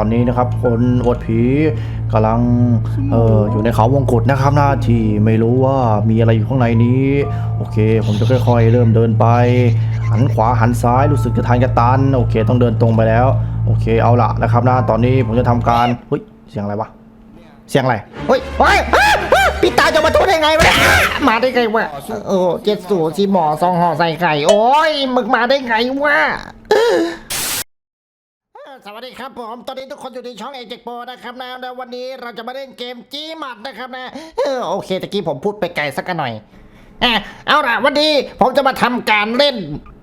อนนี้นะครับ คนอวดผีกำลังเอออยู่ในเขาวงกตนะครับหน้าที่ไม่รู้ว่ามีอะไรอยู่ข้างในนี้ โอเค ผมจะค่อยๆ เริ่มเดินไป หันขวาหันซ้ายรู้สึกจะทานกระตัน โอเค ต้องเดินตรงไปแล้ว โอเคเอาละนะครับนะตอนนี้ผมจะทำการเฮ้ยเสียงอะไรวะเสียงอะไรเฮ้ยเฮ้ยพี่ตาจะมาทุบได้ไงวะมาได้ไงวะโอ้เจ็ดสูชีหมอซองห่อใส่ไข่โอ้ยมึงมาได้ไงวะ สวัสดีครับผม ตอนนี้ทุกคนอยู่ในช่องเอเจกโปนะครับนะแล้ววันนี้เราจะมาเล่นเกมจี้หมัดนะครับนะเออโอเคตะกี้ผมพูดไปไกลสักหน่อยอะเอาล่ะวันนี้ผมจะมาทำการเล่น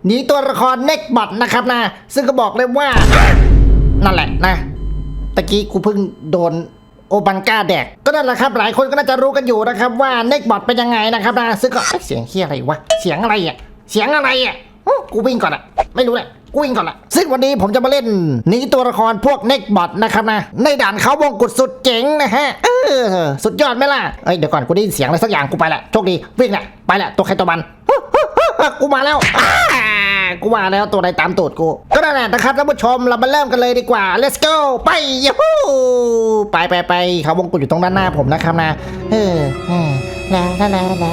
หนีตัวละครเน็กบอทนะครับนะ ซึ่งก็บอกเลยว่า นั่นแหละนะ ตะกี้กูเพิ่งโดนโอบังกาแดก ก็นั่นแหละครับ หลายคนก็น่าจะรู้กันอยู่นะครับว่าเน็กบอทเป็นยังไงนะครับนะซึ่งก็เสียงเฮียอะไรวะ เสียงอะไรอะ เสียงอะไรอะอู้กูวิ่งก่อนอะ ไม่รู้แหละ กูวิ่งก่อนละซึ่งวันนี้ผมจะมาเล่นหนีตัวละครพวกเน็กบอทนะครับนะ ในด่านเขาวงกุดสุดเจ๋งนะฮะ เออ สุดยอดไหมล่ะ เอ้ยเดี๋ยวก่อนกูได้ยินเสียงอะไรสักอย่างกูไปละโชคดีวิ่งละไปละตัวใครตัวมันกูมาแล้วกูว่าแล้วตัวใดตามตูดกู ก็นั่นแหละนะครับท่านผู้ชมเรามาเริ่มกันเลยดีกว่า let's go ไปยูฮูไปไปไปเขาวงกุฎอยู่ตรงด้านหน้าผมนะครับนะเออลาลาลาลา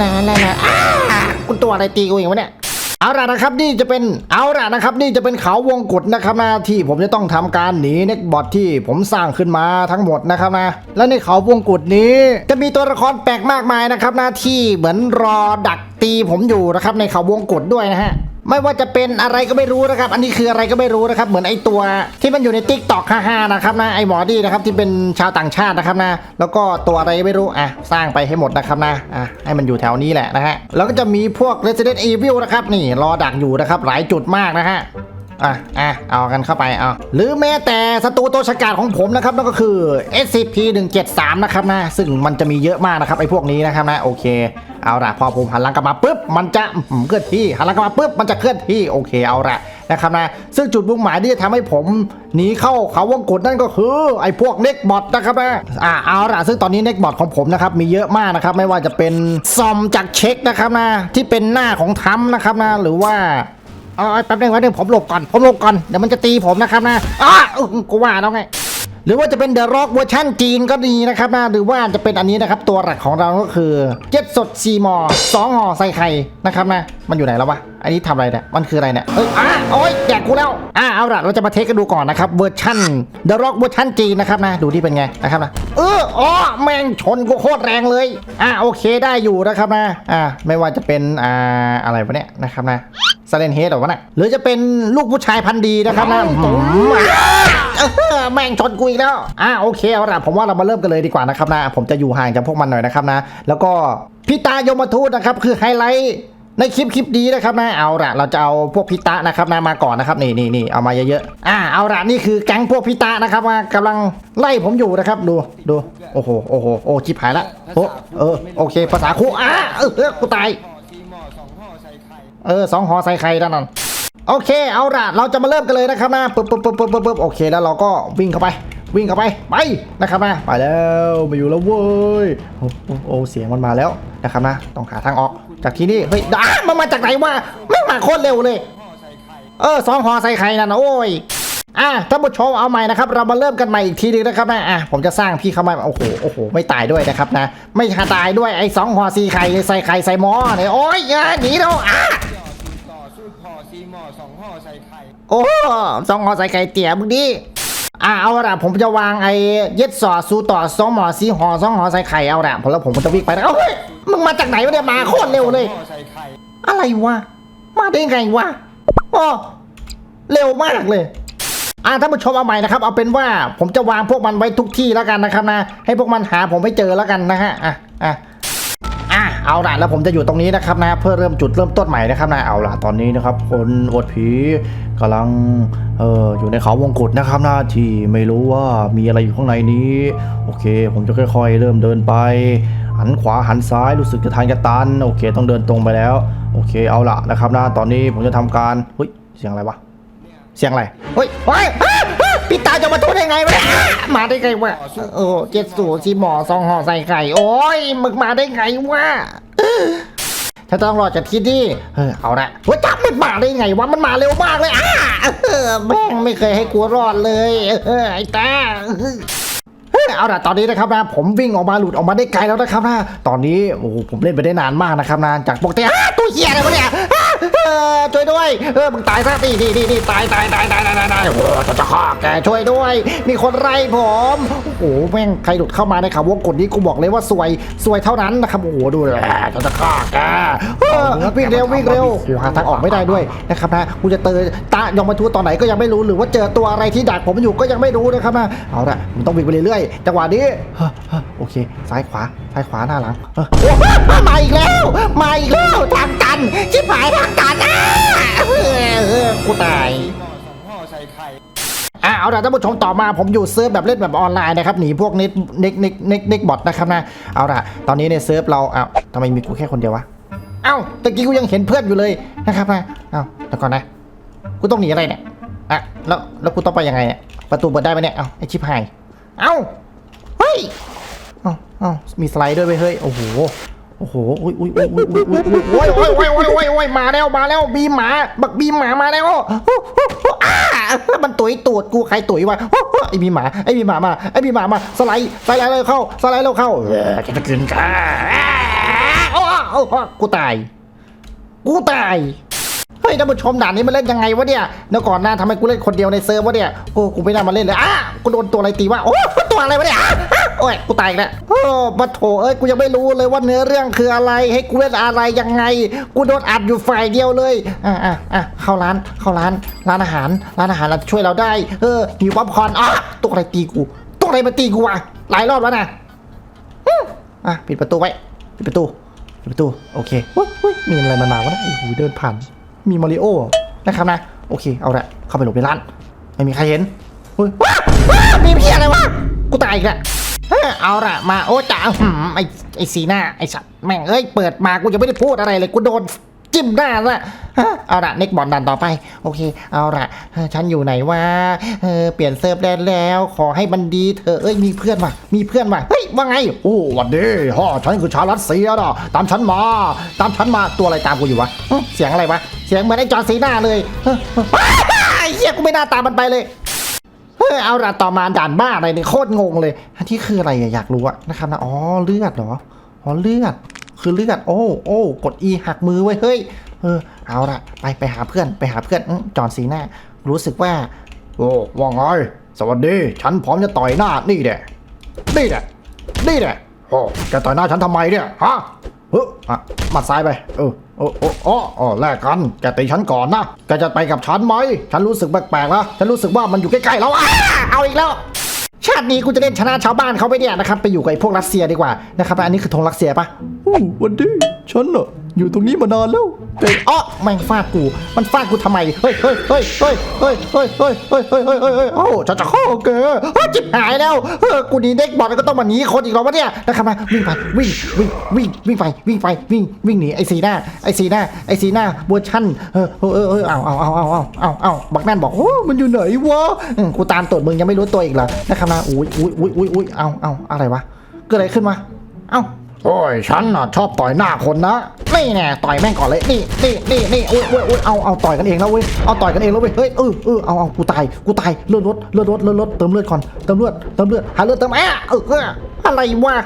ลาลาลาอ้าคุณตัวอะไรตีกูอย่างวะเนี่ย เอาล่ะนะครับนี่จะเป็นเอาล่ะนะครับนี่จะเป็นเขาวงกฏนะครับนะที่ผมจะต้องทำการหนีเน็กบอทที่ผมสร้างขึ้นมาทั้งหมดนะครับนะและในเขาวงกฏนี้ จะมีตัวละครแปลกมากมายนะครับนะที่เหมือนรอดักตีผมอยู่นะครับในเขาวงกฏด้วยนะฮะ ไม่ว่าจะเป็นอะไรก็ไม่รู้นะครับ อันนี้คืออะไรก็ไม่รู้นะครับ เหมือนไอตัวที่มันอยู่ในติ๊กตอกฮ่าๆนะครับนะไอหมอดี้นะครับที่เป็นชาวต่างชาตินะครับนะ แล้วก็ตัวอะไรไม่รู้อะสร้างไปให้หมดนะครับนะอะให้มันอยู่แถวนี้แหละนะฮะแล้วก็จะมีพวก Resident Evil นะครับนี่รอดักอยู่นะครับหลายจุดมากนะฮะ อะอะเอากันเข้าไปเอาหรือแม้แต่ศัตรูตัวฉกาจของผมนะครับนั่นก็คือ SCP 173นะครับนะซึ่งมันจะมีเยอะมากนะครับไอ้พวกนี้นะครับนะโอเคเอาละพอผมหันหลังกลับมาปุ๊บมันจะเคลื่อนที่หันหลังกลับมาปุ๊บมันจะเคลื่อนที่โอเคเอาละนะครับนะซึ่งจุดมุ่งหมายที่จะทำให้ผมหนีเข้าเขาวงกฏนั่นก็คือไอ้พวกเน็กบอทนะครับนะอะเอาละซึ่งตอนนี้เน็กบอทของผมนะครับมีเยอะมากนะครับไม่ว่าจะเป็นซอมจากเช็คนะครับนะที่เป็นหน้าของทัมนะครับนะหรือว่า อาเอาแป๊บนึงแป๊บนึงผมหลบก่อน ผมหลบก่อน เดี๋ยวมันจะตีผมนะครับนะอ้าอื้อกูว่าแล้วไงหรือว่าจะเป็นเดอะร็อกเวอร์ชันจีนก็ดีนะครับนะหรือว่าจะเป็นอันนี้นะครับ ตัวหลักของเราก็คือเจ็ดสดซีมอสองห่อใส่ไข่นะครับนะมันอยู่ไหนแล้ววะอันนี้ทำอะไรเนี่ยมันคืออะไรเนี่ยเอ้ยอะโอ้ยแดกกูแล้วอะเอาละเราจะมาเทสกันดูก่อนนะครับเวอร์ชันเดอะร็อกเวอร์ชันจีนนะครับนะดูที่เป็นไงนะครับนะเอออ๋อแม่งชนกูโคตรแรงเลยอะโอเคได้อยู่นะครับนะอะไม่ว่าจะเป็นอ่าอะไรวะเนี่ยนะครับนะ ซาเลนเฮดหรอวะน่ะหรือจะเป็นลูกผู้ชายพันธุ์ดีนะครับนะหืมเออแม่งชนกูอีกแล้วอ่าโอเคเอาละผมว่าเรามาเริ่มกันเลยดีกว่านะครับนะ ผมจะอยู่ห่างจากพวกมันหน่อยนะครับนะ แล้วก็พิตายมทูตนะครับ คือไฮไลท์ในคลิปคลิปนี้นะครับนะเอาละเราจะเอาพวกพิตะนะครับนะมาก่อนนะครับนี่นี่นี่เอามาเยอะๆอ่าเอาละนี่คือแก๊งพวกพิตะนะครับมากำลังไล่ผมอยู่นะครับดูดูโอ้โหโอ้โหโอ้ชิบหายละโอ้เออโอเคภาษาคู่อ่าเออเออกูตาย เออสองหอใส่ไข่ด้านนั้นโอเค เอาละเราจะมาเริ่มกันเลยนะครับนะปึ๊บปึ๊บปึ๊บปึ๊บปึ๊บบโอเคแล้วเราก็วิ่งเข้าไป วิ่งเข้าไปไปนะครับนะไปแล้วมาอยู่แล้วเว้ยโอ้โอ้โอ้เสียงมันมาแล้วนะครับนะต้องหาทางออก จากที่นี่เฮ้ยด้ามันมาจากไหนวะไม่มาโคตรเร็วเลย เออสองหอใส่ไข่นั่นนะโอ้ย อะท่านผู้ชมเอาใหม่นะครับ เรามาเริ่มกันใหม่อีกทีหนึงนะครับนะอะผมจะสร้างพี่เข้ามาโอ้โหโอ้โหไม่ตายด้วยนะครับนะ ไม่ตายด้วยไอ้สองหอสีไข่ใส่ไข่ใส่หม้อเนี่ยโอ้ยอะหนีแล้วอะจ่อสูตรต่อสูตรห่อซีหม้อสองห่อใส่ไข่โอ้สองหอใส่ไข่เตี๋ยมึงดิอะเอาละผมจะวางไอ้เย็ดสอดซูต่อสองหมอสีหอสองหอใส่ไข่เอาละผมแล้วผมจะวิ่งไปแล้วเอ้ยมึงมาจากไหนวะเนี่ยมาโคตรเร็วเลยอใส่ไข่อะไรวะมาได้ไงวะอ๋อเร็วมากเลย อ่าท่านผู้ชมเอาใหม่นะครับ เอาเป็นว่าผมจะวางพวกมันไว้ทุกที่แล้วกันนะครับนะ ให้พวกมันหาผมไม่เจอแล้วกันนะฮะ อะอะอะเอาละแล้วผมจะอยู่ตรงนี้นะครับนะ เพื่อเริ่มจุดเริ่มต้นใหม่นะครับนะ เอาละตอนนี้นะครับ คนอดผีกำลังเอออยู่ในเขาวงกตนะครับนะที่ไม่รู้ว่ามีอะไรอยู่ข้างในนี้ โอเค ผมจะค่อยๆ เริ่มเดินไป หันขวาหันซ้ายรู้สึกจะทานกระตัน โอเค ต้องเดินตรงไปแล้ว โอเค เอาละนะครับนะตอนนี้ผมจะทำการเฮ้ยเสียงอะไรวะเสียงอะไรเฮ้ยเฮ้ยาวจะมาทุบได้ไงวะมาได้ไงวะโอ้เจ็ดสูชีหมอสองห่อใส่ไข่โอ้ยมึงมาได้ไงวะฉันต้องรอจากที่นี่เออเอาละว่าจับมันมาได้ไงวะมันมาเร็วมากเลยอ้าแม่งไม่เคยให้กูรอดเลยเออไอ้ตาเอาละตอนนี้นะครับนะผมวิ่งออกมาหลุดออกมาได้ไกลแล้วนะครับนะตอนนี้โอ้โหผมเล่นไปได้นานมากนะครับนะจากปกติอ้าตัวเหี้ยอะไรวะเนี่ย เออช่วยด้วย เออมึงตายซะดีดีดีดีตายตายตายตายตายตายตายโอ้โหจะจะฆ่าแกช่วยด้วย มีคนไล่ผม โอ้โหแม่งใครหลุดเข้ามาในข่าววงกดนี้กูบอกเลยว่าสวยสวยเท่านั้นนะครับโอ้โหดูเลยจะจะฆ่าแกเออวิ่งเร็ววิ่งเร็วกูหาทางออกไม่ได้ด้วยนะครับนะกูจะเตยตายองมาทูตอนไหนก็ยังไม่รู้หรือว่าเจอตัวอะไรที่ดักผมอยู่ก็ยังไม่รู้นะครับนะเอาละมันต้องวิ่งไปเรื่อยๆจังหวะนี้โอเค ซ้ายขวาซ้ายขวาหน้าหลังเออมาอีกแล้วมาอีกแล้วทางตันชิบหายทางตันะกูตายอะเอาล่ะท่านผู้ชมต่อมาผมอยู่เซิร์ฟแบบเล่นแบบออนไลน์นะครับหนีพวกเน็ตเน็กเน็กเน็กน็กบอทนะครับนะเอาล่ะตอนนี้ในเซิร์ฟเราอ้าวทำไมมีกูแค่คนเดียววะเอ้าตะกี้กูยังเห็นเพื่อนอยู่เลยนะครับนะเอ้าเดี๋ยวก่อนนะกูต้องหนีอะไรเนี่ยอะแล้วแล้วกูต้องไปยังไงเนี่ยประตูเปิดได้ไหมเนี่ยเอ้าไอชิบหายเอ้าเฮ้ยเอ้าเอ้ามีสไลด์ด้วยเว้ยเฮ้ยโอ้โห โอ้โหอุ้ยอุ้ยอุ้ยอุ้ยอุ้ยอุ้ยอุ้ยโอ้ยโอ้ยโอ้ยโอ้ยโอ้ยมาแล้วมาแล้วบีหมา บักบีหมามาแล้วอ้ามันตุยตูดกูใครตุยวะไอ้บีหมาไอ้บีหมามาไอ้บีหมามาสไลด์สไลด์เลยเข้าสไลด์เลยเข้าเออจะจะกินกันโอ้โอ้กูตาย กูตาย ฮ้ยท่านผู้ชมด่านนี้มันเล่นยังไงวะเนี่ยเดี๋ยวก่อนหน้าทำไมกูเล่นคนเดียวในเซิร์ฟวะเนี่ยโอ้กูไม่น่ามาเล่นเลยอ้ากูโดนตัวอะไรตีวะโอ้ตัวอะไรวะเนี่ยอ้าอ้าโอ้ยกูตายแล้วโอ้มาโถเอ้ยกูยังไม่รู้เลยว่าเนื้อเรื่องคืออะไรให้กูเล่นอะไรยังไง กูโดนอัดอยู่ฝ่ายเดียวเลยอะอะอะเข้าร้านเข้าร้านร้านอาหารร้านอาหารเราช่วยเราได้เออหิวป๊อปคอร์นอ้าตัวอะไรตีกูตัวอะไรมาตีกูวะหลายรอบแล้วนะอะปิดประตูไว้ปิดประตูปิดประตูโอเคอุ๊ยอุ๊ยมีอะไรมามาวะนะโอ้โหเดินผ่าน มีมาริโอนะครับนะโอเคเอาละเข้าไปหลบในร้านไม่มีใครเห็นเฮ้ยว้าว้ามีพี่อะไรวะกูตายอีกแล้วเอาละมาโอ้จ่าไอ้ไอไอสีหน้าไอสัตว์แม่งเอ้ยเปิดมากูยังไม่ได้พูดอะไรเลยกูโดน จิ้มหน้าละเอาละเน็กบอลดันต่อไป โอเค เอาละฉันอยู่ไหนวะเออเปลี่ยนเซิร์ฟได้แล้ว ขอให้มันดีเถอะเอ้ยมีเพื่อนว่ะมีเพื่อนว่ะเฮ้ยว่าไง โอ้วันดีฮ่อฉันคือชาวรัสเซียนะตามฉันมา ตามฉันมาตัวอะไรตามกูอยู่วะเสียงอะไรวะเสียงเหมือนไอ้จอร์นซีหน่าเลยเฮ้ยเฮ้ยไอ้เหี้ยกูไม่น่าตามมันไปเลยเฮ้ยเอาละต่อมาด่านบ้าอะไรเนี่ยโคตรงงเลยที่คืออะไรอะอยากรู้อะนะครับนะอ๋อเลือดเหรออ๋อเลือด คือเลือด โอ้โอ้กด E หักมือไว้เฮ้ยเออเอาละไปไปหาเพื่อนไปหาเพื่อนอจอนซีน่ารู้สึกว่า โอ้ว่าไงสวัสดี ฉันพร้อมจะต่อยหน้านี่แหละนี่แหละนี่แหละโอ้แกต่อยหน้าฉันทำไมเนี่ยฮะเฮ้อะมัดซ้ายไปเออโอ้โอ้โอ้โอ้แลกกันแกตีฉันก่อนนะแกจะไปกับฉันไหมฉันรู้สึกแปลกๆแล้วฉันรู้สึกว่ามันอยู่ใกล้ๆแล้วอ้าเอาอีกแล้ว ชาตินี้กูจะเล่นชนะชาวบ้านเขาไปเนี่ยนะครับไปอยู่กับไอ้พวกรัสเซียดีกว่านะครับอันนี้คือธงรัสเซียปะ โอ้วันดีฉันอะอ อยู่ตรงนี้มานานแล้วเฮ้ยอ้อแม่งฟาดกู มันฟาดกูทำไม เฮ้ยเฮ้ยเฮ้ยเฮ้ยเฮ้ยเฮ้ยเฮ้ยเฮ้ยเฮ้ยเฮ้ยเฮ้ยเฮ้ยโอ้จะจะเข้าแกเฮ้ยจิบหายแล้วเออกูหนีเด็กบอลแล้วก็ต้องมาหนีคนอีกแล้ววะเนี่ยนะครับมาวิ่งไปวิ่งวิ่งวิ่งวิ่งไปวิ่งไปวิ่งวิ่งหนีไอ้สีหน้าไอ้สีหน้าไอ้สีหน้าเวอร์ชันเออเออเออเออเอาเอาเอาเอาเอาเอาเอาบักนั่นบอกโอ้มันอยู่ไหนวะกูตามตรวจมึงยังไม่รู้ตัวอีกเหรอนะครับนะอุ้ยอุ้ยอุ้ยอุ้ยอุ้ยเอาเอาอะไรวะเกิดอะไรขึ้นวะเอ้า โอ้ยฉันน่ะชอบต่อยหน้าคนนะนี่แน่ต่อยแม่งก่อนเลยนี่นี่นี่นี่อุ้ยอุ้ยอุ้ยเอาเอาต่อยกันเองแล้วเว้ยเอาต่อยกันเองแล้วเว้ยเฮ้ยเออเออเอาเอากูตายกูตายเลือดลดเลือดลดเลือดลดเติมเลือดก่อนเติมเลือดเติมเลือดหาเลือดเติมแอะเอออะไรวะ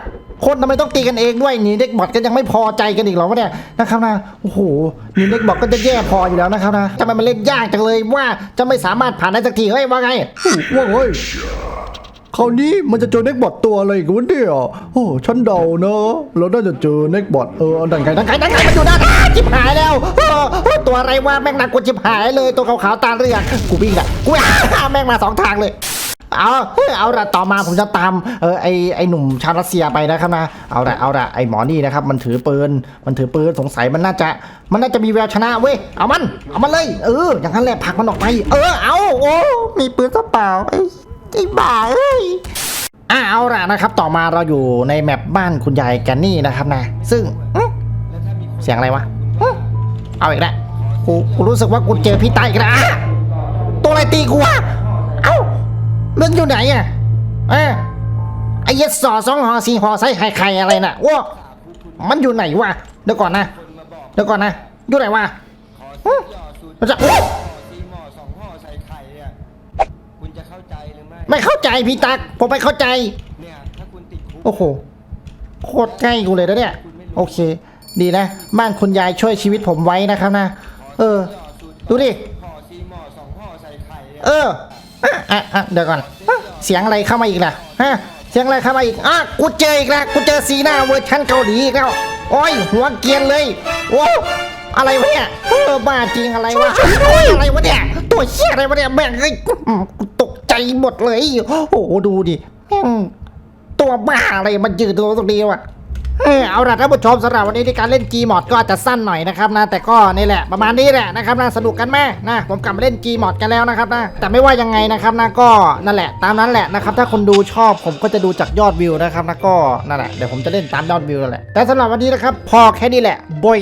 คนทำไมต้องตีกันเองด้วยนี่เด็กบอทก็ยังไม่พอใจกันอีกหรอวะเนี่ยนะครับนะโอ้โหนี่เด็กบอทก็จะแย่พออยู่แล้วนะครับนะทำไมมันเล่นยากจังเลยว่าจะไม่สามารถผ่านได้สักทีเฮ้ยว่าไงว่าเฮ้ย คราวนี้มันจะเจอเน็กบอทตัวอะไรอีกันวะเนี่ยโอ้ฉันเดานะเราน่าจะเจอเน็กบอทเออดันไงดันไก่ไก่ไก่มันอยู่ด้านหน้าจิบหายแล้วเออเออตัวอะไรวะแม่งหนักกว่าจิบหายเลยตัวขาวๆตาเรืองกูวิ่งละกูอ้าแม่งมาสองทางเลยเอาเฮ้ยเอาละต่อมาผมจะตามเออไอไอหนุ่มชาวรัสเซียไปนะครับนะเอาละเอาละไอหมอนี่นะครับมันถือปืนมันถือปืนสงสัยมันน่าจะ มันน่าจะมีแววชนะเว้ยเอามันเอามันเลยเอออย่างนั้นแหละผลักมันออกไป เออเอาโอ้มีปืนซะเปล่า ไอ้บ้าเอ้ยอะเอาละนะครับ ต่อมาเราอยู่ในแมปบ้านคุณยายแกนนี่นะครับนะ ซึ่งอื้อเสียงอะไรวะอื้อเอาอีกแล้วกูกูรู้สึกว่ากูเจอพี่ตายอีกแล้วอะตัวอะไรตีกูวะเอ้าเรื่องอยู่ไหนอะเออไอ้เหี้ยสอสองหอสี่หอใส่ไข่ไข่อะไรน่ะว้ามันอยู่ไหนวะเดี๋ยวก่อนนะเดี๋ยวก่อนนะอยู่ไหนวะอื้อมันจะสองห่อใส่ไข่เนี่ยคุณจะเข้าใจหรือ ไม่ไม่เข้าใจพี่ตัก ผมไม่เข้าใจ เนี่ยถ้าคุณติดคุกโอ้โห โคตรใกล้กูเลยนะเนี่ย โอเค ดีนะ บ้านคุณยายช่วยชีวิตผมไว้นะครับนะ เออย่อสูตรดูดิ ห่อซีหมอสองห่อใส่ไข่เนี่ยเอออะอะอะเดี๋ยวก่อนอะเสียงอะไรเข้ามาอีกล่ะฮะ เสียงอะไรเข้ามาอีกอะกูเจออีกแล้วกูเจอสีหน้าเวอร์ชันเกาหลีอีกแล้ว โอ้ยหัวเกรียนเลยโอ้อะไรวะเนี่ยเออบ้าจริงอะไรวะโอ้ยอะไรวะเนี่ย ตัวเชี่ยอะไรวะเนี่ยแม่งเอ้ยอืมกูตกใจ หมดเลย โอ้โหดูดิแม่งตัวบ้าอะไรมันยืนตัวตรงนี้วะเออเอาล่ะท่านผู้ชมสำหรับวันนี้ในการเล่น G มอดก็อาจจะสั้นหน่อยนะครับนะ แต่ก็นี่แหละประมาณนี้แหละนะครับนะสนุกกันแม่นะผมกลับมาเล่น G มอดกันแล้วนะครับนะแต่ไม่ว่ายังไงนะครับนะก็นั่นแหละ ตามนั้นแหละนะครับถ้าคนดูชอบผมก็จะดูจากยอดวิวนะครับนะก็นั่นแหละเดี๋ยวผมจะเล่นตามยอดวิวนั่นแหละแต่สำหรับวันนี้นะครับพอแค่นี้แหละบอย